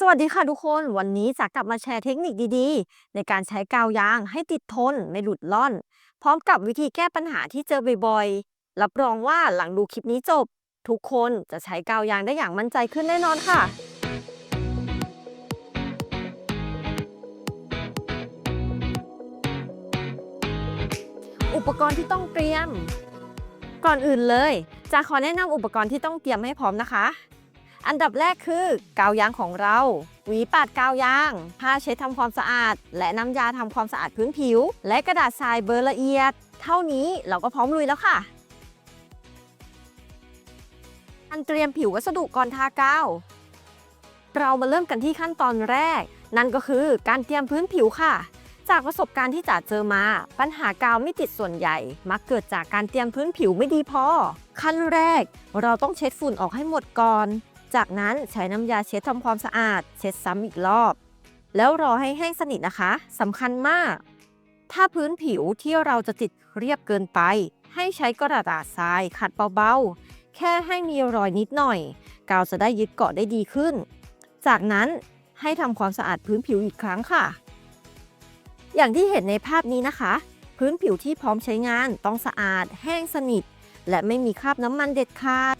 สวัสดีค่ะทุกคนวันนี้จะกลับมาแชร์เทคนิคดีๆ ในการใช้กาวยางให้ติดทนไม่หลุดล่อน พร้อมกับวิธีแก้ปัญหาที่เจอบ่อยๆ รับรองว่าหลังดูคลิปนี้จบ ทุกคนจะใช้กาวยางได้อย่างมั่นใจขึ้นแน่นอนค่ะ อุปกรณ์ที่ต้องเตรียม ก่อนอื่นเลย จะขอแนะนำอุปกรณ์ที่ต้องเตรียมให้พร้อมนะคะ อันดับแรกคือกาวยางของเรา หวีปาดกาวยาง ผ้าเช็ดทำความสะอาด และน้ำยาทำความสะอาดพื้นผิว และกระดาษทรายเบอร์ละเอียด เท่านี้เราก็พร้อมลุยแล้วค่ะอันเตรียมผิววัสดุก่อนทากาว เรามาเริ่มกันที่ขั้นตอนแรก นั่นก็คือการเตรียมพื้นผิวค่ะ จากประสบการณ์ที่จ๋าเจอมา ปัญหากาวไม่ติดส่วนใหญ่ มักเกิดจากการเตรียมพื้นผิวไม่ดีพอ ขั้นแรก เราต้องเช็ดฝุ่นออกให้หมดก่อน จากนั้นใช้น้ำยาเช็ดทำความสะอาด เช็ดซ้ำอีกรอบ แล้วรอให้แห้งสนิทนะคะสำคัญมาก ถ้าพื้นผิวที่เราจะติดเรียบเกินไป ให้ใช้กระดาษทรายขัดเบาๆ แค่ให้มีรอยนิดหน่อย กาวจะได้ยึดเกาะได้ดีขึ้น จากนั้นให้ทำความสะอาดพื้นผิวอีกครั้งค่ะ อย่างที่เห็นในภาพนี้นะคะ พื้นผิวที่พร้อมใช้งานต้องสะอาด แห้งสนิท และไม่มีคราบน้ำมันเด็ดขาด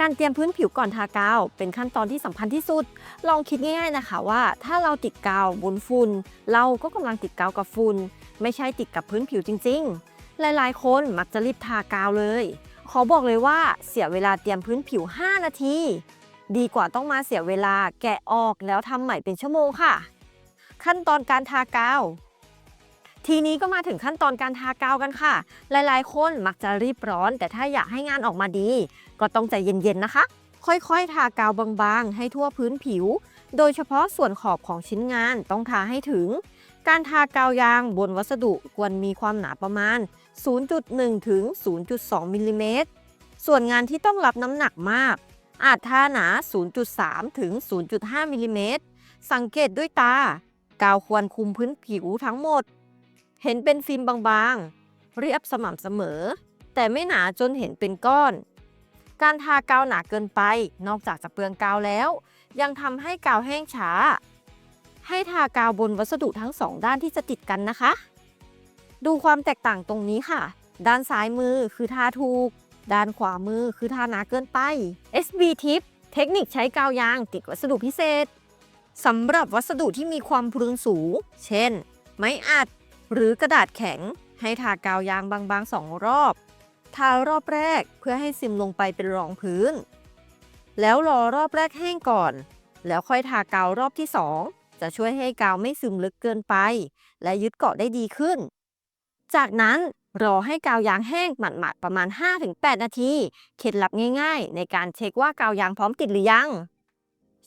การเตรียมพื้นผิวก่อนทากาว เป็นขั้นตอนที่สำคัญที่สุด ลองคิดง่ายๆนะคะว่า ถ้าเราติดกาวบนฝุ่นเราก็กำลังติดกาวกับฝุ่นไม่ใช่ติดกับพื้นผิวจริง ๆ หลายๆ คนมักจะรีบทากาวเลย ขอบอกเลยว่าเสียเวลาเตรียมพื้นผิว 5 นาที ดีกว่าต้องมาเสียเวลาแกะออกแล้วทำใหม่เป็นชั่วโมงค่ะ ขั้นตอนการทากาว ทีนี้ก็มาถึงขั้นตอนการทากาวกันค่ะ หลายๆ คนมักจะรีบร้อน แต่ถ้าอยากให้งานออกมาดี ก็ต้องใจเย็นๆนะคะ ค่อยๆ ทากาวบางๆ ให้ทั่วพื้นผิว โดยเฉพาะส่วนขอบของชิ้นงานต้องทาให้ถึง การทากาวยางบนวัสดุควรมีความหนาประมาณ 0.1 ถึง 0.2 มิลลิเมตร ส่วนงานที่ต้องรับน้ำหนักมาก อาจทาหนา 0.3 ถึง 0.5 มิลลิเมตร สังเกตด้วยตา กาวควรคุมพื้นผิวทั้งหมด เห็นเป็นฟิล์มบางๆ เรียบสม่ำเสมอ แต่ไม่หนาจนเห็นเป็นก้อน การทากาวหนาเกินไป นอกจากจะเปลืองกาวแล้ว ยังทำให้กาวแห้งช้า ให้ทากาวบนวัสดุทั้งสองด้านที่จะติดกันนะคะ ดูความแตกต่างตรงนี้ค่ะ ด้านซ้ายมือคือทาถูก ด้านขวามือคือทาหนาเกินไป SB Tip เทคนิคใช้กาวยางติดวัสดุพิเศษสำหรับวัสดุที่มีความพรุนสูง เช่น ไม้อัด หรือกระดาษแข็ง ให้ทากาวยางบางๆสองรอบ ทารอบแรกเพื่อให้ซึมลงไปเป็นรองพื้น แล้วรอรอบแรกแห้งก่อน แล้วค่อยทากาวรอบที่2จะช่วยให้กาวไม่ซึมลึกเกินไป และยึดเกาะได้ดีขึ้น จากนั้นรอให้กาวยางแห้งหมาดๆประมาณ 5-8 นาที เคล็ดลับง่ายๆ ในการเช็คว่ากาวยางพร้อมติดหรือยัง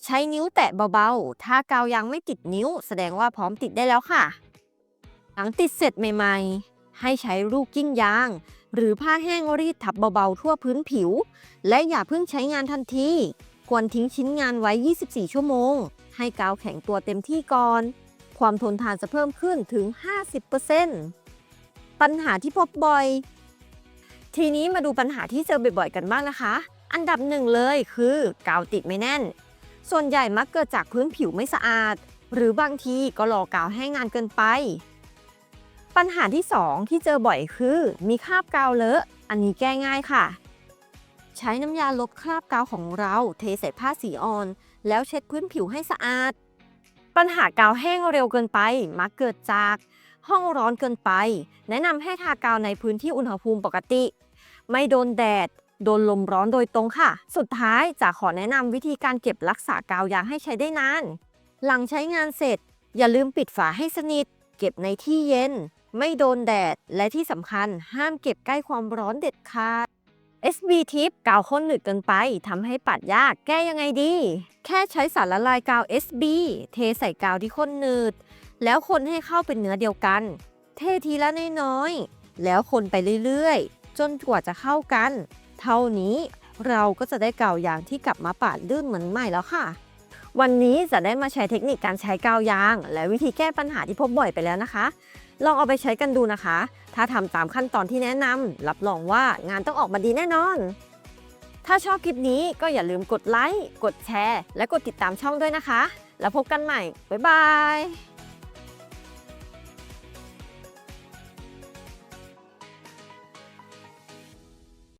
ใช้นิ้วแตะเบาๆ ถ้ากาวยางไม่ติดนิ้ว แสดงว่าพร้อมติดได้แล้วค่ะ หลังติดเสร็จใหม่ ๆ ให้ใช้ลูกกิ้งยาง หรือผ้าแห้งรีดทับเบาๆทั่วพื้นผิว และอย่าเพิ่งใช้งานทันที ควรทิ้งชิ้นงานไว้ 24 ชั่วโมง ให้กาวแข็งตัวเต็มที่ก่อน ความทนทานจะเพิ่มขึ้นถึง 50%ปัญหาที่พบบ่อย ทีนี้มาดูปัญหาที่เจอบ่อยๆกันบ้างนะคะ อันดับหนึ่งเลยคือกาวติดไม่แน่น ส่วนใหญ่มักเกิดจากพื้นผิวไม่สะอาด หรือบางทีก็รอกาวแห้งงานเกินไป ปัญหาที่ 2 ที่เจอบ่อยคือ มีคราบกาวเลอะ อันนี้แก้ง่ายค่ะ ใช้น้ำยาลบคราบกาวของเรา เทใส่ผ้าสีอ่อน แล้วเช็ดพื้นผิวให้สะอาด ปัญหากาวแห้งเร็วเกินไป มักเกิดจาก ห้องร้อนเกินไป แนะนำให้ทากาวในพื้นที่อุณหภูมิปกติ ไม่โดนแดด โดนลมร้อนโดยตรงค่ะ สุดท้ายจะขอแนะนำวิธีการเก็บรักษากาวยางให้ใช้ได้นาน หลังใช้งานเสร็จ อย่าลืมปิดฝาให้สนิท เก็บในที่เย็น ไม่โดนแดด และที่สำคัญห้ามเก็บใกล้ความร้อนเด็ดขาด SB Tip กาวข้นหนืดเกินไปทำให้ปัดยากแก้ยังไงดี แค่ใช้สารละลายกาว SB เทใส่กาวที่ข้นหนืด แล้วคนให้เข้าเป็นเนื้อเดียวกัน เททีละน้อยๆ แล้วคนไปเรื่อยๆ จนกว่าจะเข้ากัน เท่านี้เราก็จะได้กาวยางที่กลับมาปาดลื่นเหมือนใหม่แล้วค่ะ วันนี้จะได้มาใช้เทคนิคการใช้กาวยาง และวิธีแก้ปัญหาที่พบบ่อยไปแล้วนะคะ ลองเอาไปใช้กันดูนะคะ ถ้าทำตามขั้นตอนที่แนะนำรับรองว่างานต้องออกมาดีแน่นอน ถ้าถ้าชอบคลิปนี้ก็อย่าลืมกดไลค์ กดแชร์ และกดติดตามช่องด้วยนะคะ แล้วพบกันใหม่ บ๊ายบาย